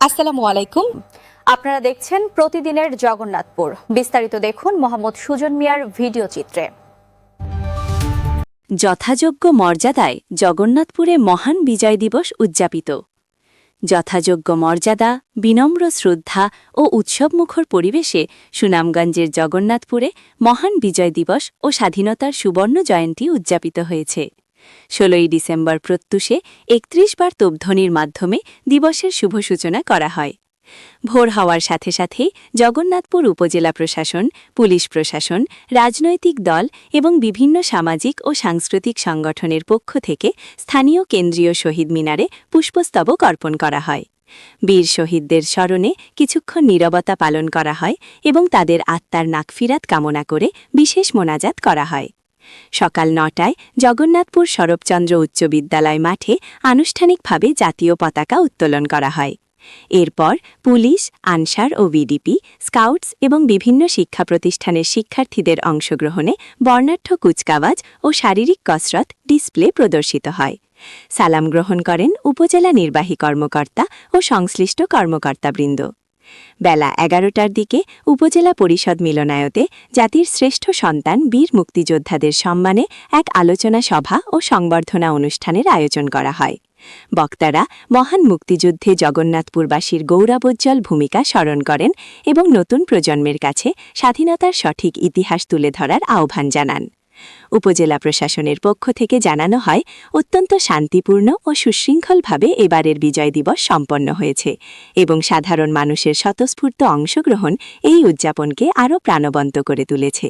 আসসালামু আলাইকুম। আপনারা দেখছেন প্রতিদিনের জগন্নাথপুর। বিস্তারিত দেখুন মোহাম্মদ সুজন মিয়ার ভিডিও চিত্রে। যথাযোগ্য মর্যাদায় জগন্নাথপুরে মহান বিজয় দিবস উদযাপিত। যথাযোগ্য মর্যাদা, বিনম্র শ্রদ্ধা ও উৎসবমুখর পরিবেশে সুনামগঞ্জের জগন্নাথপুরে মহান বিজয় দিবস ও স্বাধীনতার সুবর্ণ জয়ন্তী উদযাপিত হয়েছে। ষোলোই ডিসেম্বর প্রত্যুষে একত্রিশ বার তোপধ্বনির মাধ্যমে দিবসের শুভ সূচনা করা হয়। ভোর হওয়ার সাথে সাথেই জগন্নাথপুর উপজেলা প্রশাসন, পুলিশ প্রশাসন, রাজনৈতিক দল এবং বিভিন্ন সামাজিক ও সাংস্কৃতিক সংগঠনের পক্ষ থেকে স্থানীয় কেন্দ্রীয় শহীদ মিনারে পুষ্পস্তবক অর্পণ করা হয়। বীর শহীদদের স্মরণে কিছুক্ষণ নীরবতা পালন করা হয় এবং তাদের আত্মার নাকফিরাত কামনা করে বিশেষ মোনাজাত করা হয়। সকাল নটায় জগন্নাথপুর শরৎচন্দ্র উচ্চ বিদ্যালয় মাঠে আনুষ্ঠানিকভাবে জাতীয় পতাকা উত্তোলন করা হয়। এরপর পুলিশ, আনসার ও ভিডিপি স্কাউটস এবং বিভিন্ন শিক্ষা প্রতিষ্ঠানের শিক্ষার্থীদের অংশগ্রহণে বর্ণাঢ্য কুচকাওয়াজ ও শারীরিক কসরত ডিসপ্লে প্রদর্শিত হয়। সালাম গ্রহণ করেন উপজেলা নির্বাহী কর্মকর্তা ও সংশ্লিষ্ট কর্মকর্তাবৃন্দ। বেলা এগারোটার দিকে উপজেলা পরিষদ মিলনায়তে জাতির শ্রেষ্ঠ সন্তান বীর মুক্তিযোদ্ধাদের সম্মানে এক আলোচনা সভা ও সংবর্ধনা অনুষ্ঠানের আয়োজন করা হয়। বক্তারা মহান মুক্তিযুদ্ধে জগন্নাথপুরবাসীর গৌরবোজ্জ্বল ভূমিকা স্মরণ করেন এবং নতুন প্রজন্মের কাছে স্বাধীনতার সঠিক ইতিহাস তুলে ধরার আহ্বান জানান। উপজেলা প্রশাসনের পক্ষ থেকে জানানো হয়, অত্যন্ত শান্তিপূর্ণ ও সুশৃঙ্খলভাবে এবারের বিজয় দিবস সম্পন্ন হয়েছে এবং সাধারণ মানুষের স্বতঃস্ফূর্ত অংশগ্রহণ এই উদযাপনকে আরও প্রাণবন্ত করে তুলেছে।